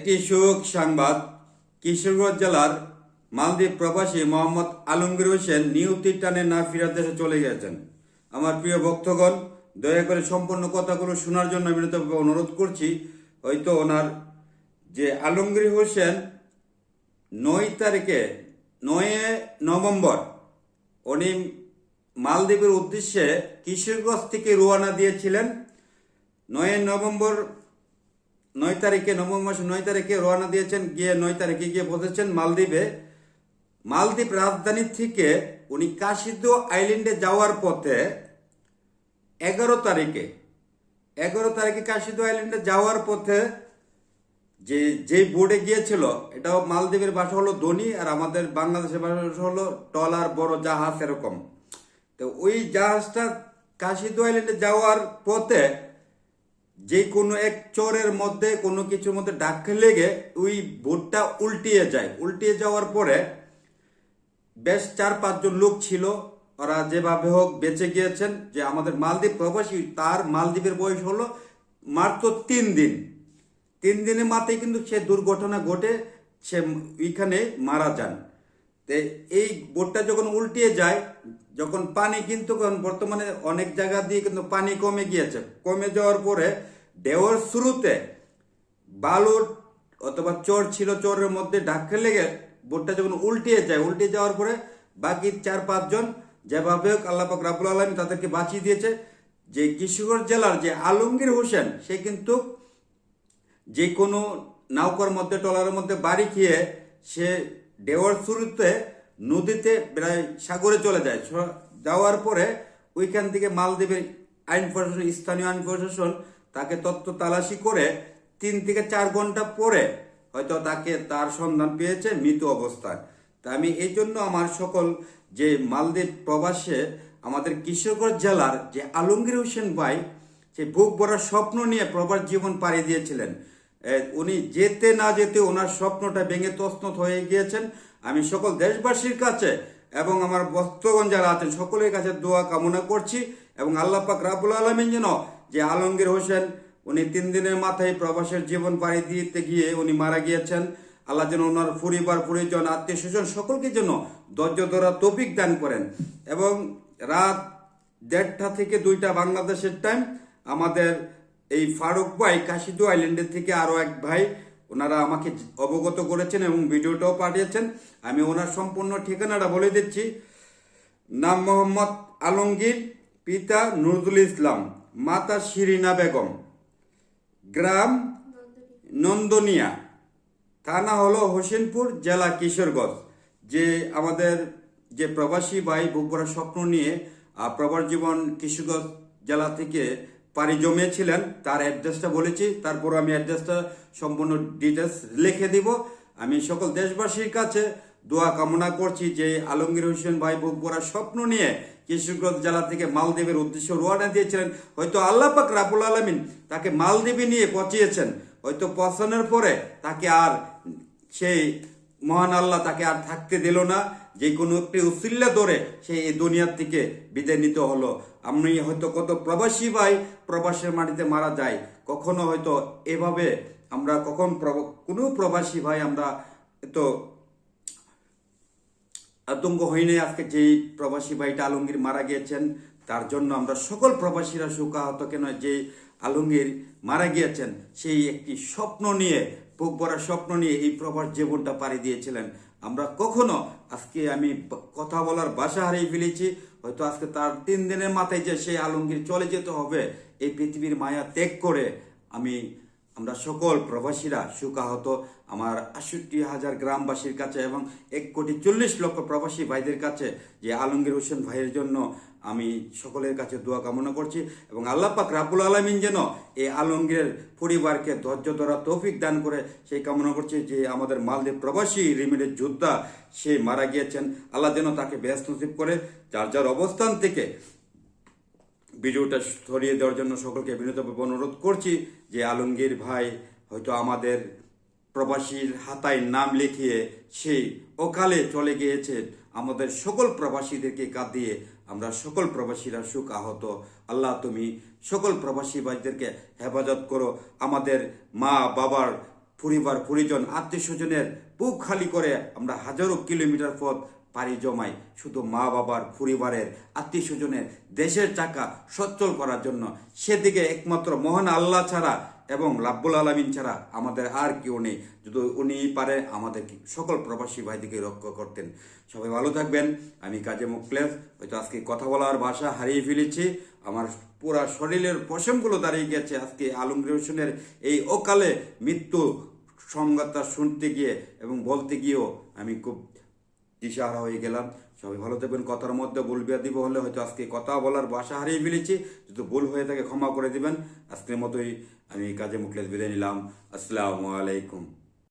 একটি সুখ সংবাদ কিশোরগঞ্জ জেলার মালদ্বীপ প্রবাসী মোহাম্মদ আলমগীর হোসেন নিউ তিটানে না ফিরার দেশে চলে গেছেন। আমার প্রিয় ভক্তগণ, দয়া করে সম্পূর্ণ কথাগুলো শোনার জন্য বিনীতভাবে অনুরোধ করছি। হয়তো ওনার যে আলমগীর হোসেন নয় তারিখে, নয় নভেম্বর, উনি মালদ্বীপের উদ্দেশ্যে কিশোরগঞ্জ থেকে রোয়ানা দিয়েছিলেন। নয় নভেম্বর নয় তারিখে নভেম্বর মাসে নয় তারিখে রওনা দিয়েছেন, গিয়ে নয় তারিখে গিয়ে পৌঁছেছেন মালদ্বীপে। মালদ্বীপ রাজধানী থেকে উনি কাশিদো আইল্যান্ডে যাওয়ার পথে এগারো তারিখে এগারো তারিখে কাশিদো আইল্যান্ডে যাওয়ার পথে যে যে বোর্ডে গিয়েছিল, এটাও মালদ্বীপের ভাষা হলো ধনী আর আমাদের বাংলাদেশের ভাষা হলো টলার বড় জাহাজ এরকম। তো ওই জাহাজটা কাশিদো আইল্যান্ডে যাওয়ার পথে যে কোনো এক চরের মধ্যে কোনো কিছুর মধ্যে ধাক্কা লেগে ওই বোটটা উল্টিয়ে যায়। উল্টিয়ে যাওয়ার পরে বেশ চার পাঁচজন লোক ছিল। ওরা যেভাবে হোক বেঁচে গিয়েছেন যে আমাদের মালদ্বীপ প্রবাসী, তার মালদ্বীপের বয়স হলো মাত্র তিন দিন। তিন দিনের মাথায় কিন্তু সে দুর্ঘটনা ঘটে, সে ওইখানে মারা যান। এই বোটটা যখন উল্টিয়ে যায়, যখন পানি কিন্তু বর্তমানে অনেক জায়গা দিয়ে কিন্তু পানি কমে গিয়েছে। কমে যাওয়ার পরে ঢেউয়ের শুরুতে বালুর অথবা চর ছিল, চরের মধ্যে ধাক্কা লেগে বোটটা যখন উল্টিয়ে যায়, উল্টিয়ে যাওয়ার পরে বাকি চার পাঁচজন যেভাবে হোক আল্লাহ পাক রাবুল আলমী তাদেরকে বাঁচিয়ে দিয়েছে। যে কিশোরগঞ্জ জেলার যে আলমগীর হোসেন, সে কিন্তু যে কোনো নৌকার মধ্যে, ট্রলারের মধ্যে বাড়ি খেয়ে সে ঢেউয়ার শুরুতে নদীতে প্রায় সাগরে চলে যায়। যাওয়ার পরে ওইখান থেকে মালদ্বীপের আইন প্রশাসন, স্থানীয় আইন প্রশাসন তাকে তত্ত্ব তালাশি করে তিন থেকে চার ঘণ্টা পরে হয়তো তাকে তার সন্ধান পেয়েছে মৃত অবস্থায়। তা আমি এই জন্য আমার সকল যে মালদ্বীপ প্রবাসে আমাদের কিশোরগঞ্জ জেলার যে আলমগীর হোসেন ভাই, সে বুক ভরা স্বপ্ন নিয়ে প্রবাস জীবন পাড়ি দিয়েছিলেন। উনি যেতে না যেতে ওনার স্বপ্নটা ভেঙে তছনছ হয়ে গিয়েছেন। আমি সকল দেশবাসীর কাছে এবং আমার বস্ত্রগণ যারা আছেন সকলের কাছে দোয়া কামনা করছি এবং আল্লাহ পাক রাবুল আলমিন যেন যে আলমগীর হোসেন, উনি তিন দিনের মাথায় প্রবাসের জীবন পাড়ি দিতে গিয়ে উনি মারা গিয়েছেন। আল্লাহ যেন ওনার পরিবার, পরিজন, আত্মীয় স্বজন সকলকে যেন ধৈর্য ধরা তৌফিক দান করেন। এবং রাত দেড়টা থেকে দুইটা বাংলাদেশের টাইম আমাদের এই ফারুক ভাই কাশিদু আইল্যান্ডের থেকে আরও এক ভাই, ওনারা আমাকে অবগত করেছেন এবং ভিডিওটাও পাঠিয়েছেন। আমি ওনার সম্পূর্ণ ঠিকানাটা বলে দিচ্ছি। নাম মোহাম্মদ আলমগীর, পিতা নুরুল ইসলাম, মাতা শিরিনা বেগম। গ্রাম নন্দনিয়া। থানা হলো হোসেনপুর, জেলা কিশোরগঞ্জ। যে আমাদের যে প্রবাসী ভাই বুকভরা স্বপ্ন নিয়ে প্রবাস জীবন কিশোরগঞ্জ জেলা থেকে পাড়ি জমিয়েছিলেন, তার অ্যাড্রেসটা বলেছি তারপর আমি অ্যাড্রেসটা সম্পূর্ণ ডিটেলস লিখে দিব। আমি সকল দেশবাসীর কাছে দোয়া কামনা করছি যে আলমগীর হোসেন ভাই বুকভরা স্বপ্ন নিয়ে কিশোরগঞ্জ জেলা থেকে মালদ্বীপের উদ্দেশ্যে রওনা দিয়েছিলেন। হয়তো আল্লাহ পাক রাবুল আলমিন তাকে মালদ্বীপে নিয়ে পচিয়েছেন। হয়তো পৌঁছানোর পরে তাকে আর সেই মহান আল্লাহ তাকে আর থাকতে দিল না। যে কোনো একটি উসিল্লা ধরে সে এই দুনিয়ার থেকে বিদায় নিতে হলো। আমি হয়তো কত প্রবাসী ভাই, প্রবাসের মাটিতে মারা যায় কখনো হয়তো এভাবে আমরা কখন কোনো প্রবাসী ভাই আমরা তো আতঙ্ক হয়নি আজকে যেই প্রবাসী ভাইটা আলমগীর মারা গিয়েছেন। তার জন্য আমরা সকল প্রবাসীরা শোকাহত কেন যে আলমগীর মারা গিয়েছেন, সেই একটি স্বপ্ন নিয়ে বুক ভরা স্বপ্ন নিয়ে এই প্রবাস জীবনটা পাড়ি দিয়েছিলেন। আমরা কখনো আজকে আমি কথা বলার বাসা হারিয়ে ফেলেছি। হয়তো আজকে তার তিন দিনের মাথায় যে সেই আলমগীর চলে যেতে হবে, এই পৃথিবীর মায়া ত্যাগ করে আমি আমরা সকল প্রবাসীরা সুকাহত আমার আষট্টি হাজার গ্রামবাসীর কাছে এবং এক কোটি চল্লিশ লক্ষ প্রবাসী ভাইদের কাছে যে আলমগীর হোসেন ভাইয়ের জন্য আমি সকলের কাছে দোয়া কামনা করছি এবং আল্লাহ পাক রাবুল আলমিন যেন এই আলমগীরের পরিবারকে ধৈর্য ধরা তৌফিক দান করে সেই কামনা করছি যে আমাদের মালদ্বীপ প্রবাসী রিমিডের যোদ্ধা সে মারা গিয়েছেন। আল্লাহ যেন তাকে ব্যস্ত করে, যার যার অবস্থান থেকে ভিডিওটা ছড়িয়ে দেওয়ার জন্য সকলকে বিনীতভাবে অনুরোধ করছি যে আলমগীর ভাই হয়তো আমাদের প্রবাসীর হাতায় নাম লিখিয়ে সেই অকালে চলে গিয়েছে আমাদের সকল প্রবাসীদেরকে কাঁদিয়ে আমরা সকল প্রবাসীরা সুখ আহত। আল্লাহ তুমি সকল প্রবাসী ভাইদেরকে হেফাজত করো। আমাদের মা, বাবার পরিবার, পরিজন আত্মীয় স্বজনের বুক খালি করে আমরা হাজারো কিলোমিটার পথ পাড়ি জমাই শুধু মা বাবার, পরিবারের, আত্মীয় স্বজনের, দেশের চাকা সচ্ছল করার জন্য। সেদিকে একমাত্র মহান আল্লাহ ছাড়া এবং লাব্বুল আলমিন ছাড়া আমাদের আর কেউ নেই। যদি উনি পারে আমাদের সকল প্রবাসী ভাইদিকে রক্ষা করতেন। সবাই ভালো থাকবেন। আমি কাজে মুখলেস। হয়তো আজকে কথা বলার ভাষা হারিয়ে ফেলেছি। আমার পুরা শরীরের পশমগুলো দাঁড়িয়ে গেছে আজকে আলমগীর হোসেনের এই অকালে মৃত্যু সংবাদটা শুনতে গিয়ে এবং বলতে গিয়েও আমি খুব দিশাহারা হয়ে গেলাম। সবাই ভালো থাকবেন। কথার মধ্যে ভুল দিব হলে হয়তো আজকে কথা বলার বাসা হারিয়ে ফেলেছি। যদি ভুল হয়ে থাকে ক্ষমা করে দিবেন। আজকের মতোই আমি কাজে মুখলে বিদায় নিলাম। আসসালামু আলাইকুম।